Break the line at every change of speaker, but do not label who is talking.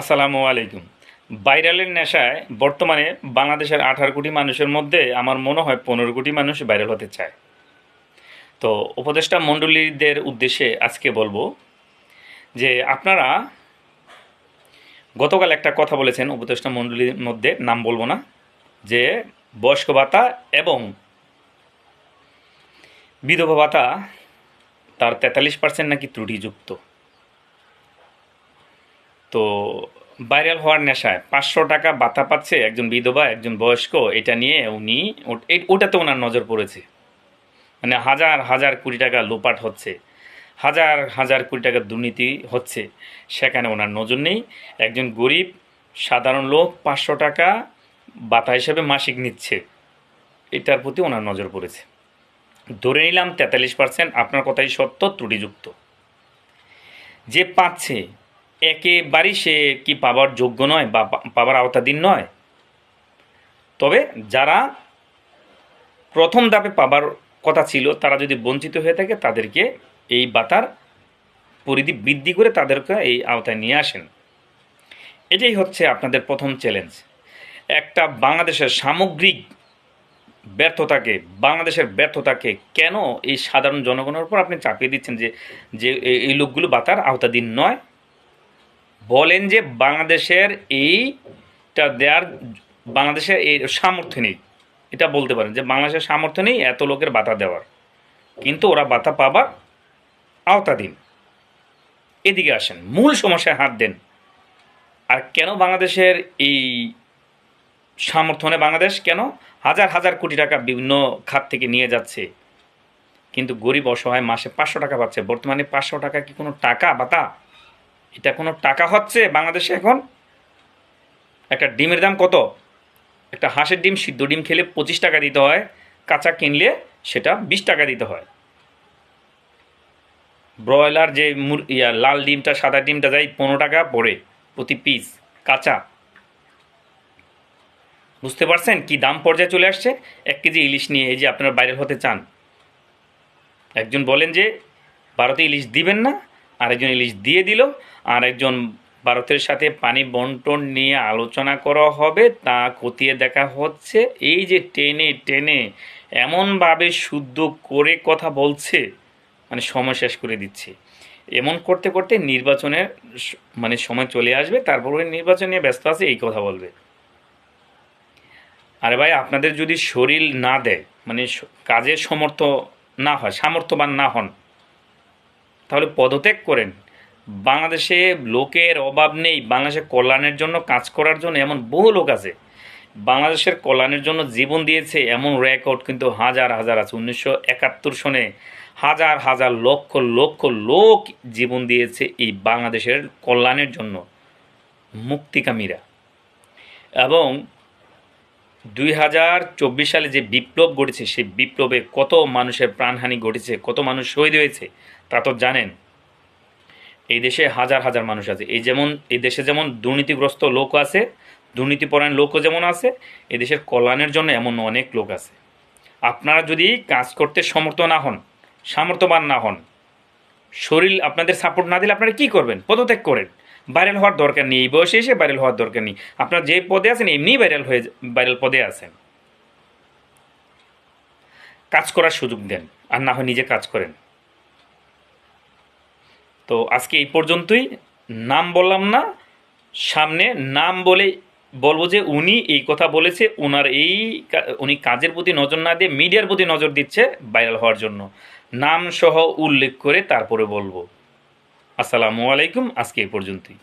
আসসালামু আলাইকুম। ভাইরালের নেশায় বর্তমানে বাংলাদেশের আঠারো কোটি মানুষের মধ্যে আমার মনে হয় পনেরো কোটি মানুষ ভাইরাল হতে চায়। তো উপদেষ্টা মণ্ডলীদের উদ্দেশ্যে আজকে বলব যে আপনারা গতকাল একটা কথা বলেছেন, উপদেষ্টা মণ্ডলীর মধ্যে নাম বলব না, যে বয়স্ক ভাতা এবং বিধবা ভাতা তার তেতাল্লিশ পার্সেন্ট নাকি ত্রুটিযুক্ত। তো ভাইরাল হওয়ার নেশায় পাঁচশো টাকা বাতা পাচ্ছে একজন বিধবা, একজন বয়স্ক, এটা নিয়ে উনি ওটাতে ওনার নজর পড়েছে। মানে হাজার হাজার কোটি টাকা লোপাট হচ্ছে। হাজার হাজার কোটি টাকা দুর্নীতি হচ্ছে। সেখানে ওনার নজর নেই। একজন গরিব, সাধারণ লোক পাঁচশো টাকা বাতা হিসেবে মাসিক নিচ্ছে। এটার প্রতি ওনার নজর পড়েছে। ধরে নিলাম তেতাল্লিশ পার্সেন্ট আপনার কথাই সত্য, ত্রুটিযুক্ত। যে পাচ্ছে একেবারেই সে কি পাবার যোগ্য নয় বা পাবার আওতাধীন নয়? তবে যারা প্রথম ধাপে পাবার কথা ছিল, তারা যদি বঞ্চিত হয়ে থাকে, তাদেরকে এই বাতার পরিধি বৃদ্ধি করে তাদেরকে এই আওতায় নিয়ে আসেন। এটাই হচ্ছে আপনাদের প্রথম চ্যালেঞ্জ একটা বাংলাদেশের সামগ্রিক ব্যর্থতাকে, বাংলাদেশের ব্যর্থতাকে কেন এই সাধারণ জনগণের উপর আপনি চাপিয়ে দিচ্ছেন যে যে এই লোকগুলো বাতার আওতাধীন নয়? বলেন যে বাংলাদেশের এইটা দেওয়ার বাংলাদেশের এই সামর্থ্য নেই। এটা বলতে পারেন যে বাংলাদেশের সামর্থ্য নেই, এত লোকের বাতা দেওয়ার। কিন্তু ওরা বাতা পাবার আওতাধীন। এদিকে আসেন, মূল সমস্যায় হাত দেন। আর কেন বাংলাদেশের এই সামর্থ্যনে বাংলাদেশ কেন হাজার হাজার কোটি টাকা বিভিন্ন খাত থেকে নিয়ে যাচ্ছে। কিন্তু গরিব অসহায় মাসে পাঁচশো টাকা পাচ্ছে। বর্তমানে পাঁচশো টাকা কি কোনো টাকা বাতা এটা কোনো টাকা হচ্ছে বাংলাদেশে এখন? একটা ডিমের দাম কত? একটা হাঁসের ডিম, সিদ্ধ ডিম খেলে পঁচিশ টাকা দিতে হয়, কাঁচা কিনলে সেটা বিশ টাকা দিতে হয়। ব্রয়লার যে ইয়া, লাল ডিমটা, সাদা ডিমটা যাই পনেরো টাকা পড়ে প্রতি পিস, কাঁচা। বুঝতে পারছেন কি দাম পর্যায়ে চলে আসছে? এক কেজি ইলিশ নিয়ে এই যে আপনারা বাইরে হতে চান। একজন বলেন যে ভারতে ইলিশ দিবেন না আরেকজন ইলিশ দিয়ে দিল আর একজন ভারতের সাথে পানি বন্টন নিয়ে আলোচনা করা হবে, তা খতিয়ে দেখা হচ্ছে। এই যে টেনে টেনে এমনভাবে শুদ্ধ করে কথা বলছে মানে সময় শেষ করে দিচ্ছে। এমন করতে করতে নির্বাচনের মানে সময় চলে আসবে, তারপর নির্বাচন নিয়ে ব্যস্ত আছে, এই কথা বলবে। আরে ভাই, আপনাদের যদি শরীর না দেয় মানে কাজের সমর্থ না হয়, সামর্থ্যবান না হন তাহলে পদত্যাগ করেন। বাংলাদেশে লোকের অভাব নেই, বাংলাদেশের কল্যাণের জন্য কাজ করার জন্য এমন বহু লোক আছে। বাংলাদেশের কল্যাণের জন্য জীবন দিয়েছে এমন রেকর্ড কিন্তু হাজার হাজার আছে। উনিশশো একাত্তর সনে হাজার হাজার লক্ষ লক্ষ লোক জীবন দিয়েছে এই বাংলাদেশের কল্যাণের জন্য মুক্তিকামীরা। এবং দুই হাজার চব্বিশ সালে যে বিপ্লব ঘটেছে, সেই বিপ্লবে কত মানুষের প্রাণহানি ঘটেছে, কত মানুষ শহীদ হয়েছে, তা তো জানেন। এই দেশে হাজার হাজার মানুষ আছে। এই যেমন, এই দেশে যেমন দুর্নীতিগ্রস্ত লোক আছে, দুর্নীতিপরায়ণ লোকও যেমন আছে, এই দেশের কল্যাণের জন্য এমন অনেক লোক আছে। আপনারা যদি কাজ করতে সমর্থ না হন, সামর্থ্যবান না হন, শরীর আপনাদের সাপোর্ট না দিলে আপনারা কী করবেন? পদত্যাগ করেন। ভাইরাল হওয়ার দরকার নেই, এই বয়সে এসে ভাইরাল হওয়ার দরকার নেই। আপনার যে পদে আছেন, এমনিই ভাইরাল হয়ে ভাইরাল পদে আছেন। কাজ করার সুযোগ দেন, আর না হয় নিজে কাজ করেন। তো আজকে এই পর্যন্তই। নাম বললাম না, সামনে নাম বলে বলব যে উনি এই কথা বলেছে ওনার এই উনি কাজের প্রতি নজর না দিয়ে মিডিয়ার প্রতি নজর দিচ্ছে ভাইরাল হওয়ার জন্য। নাম সহ উল্লেখ করে তারপরে বলব। আসসালামু আলাইকুম আজকে এই পর্যন্তই।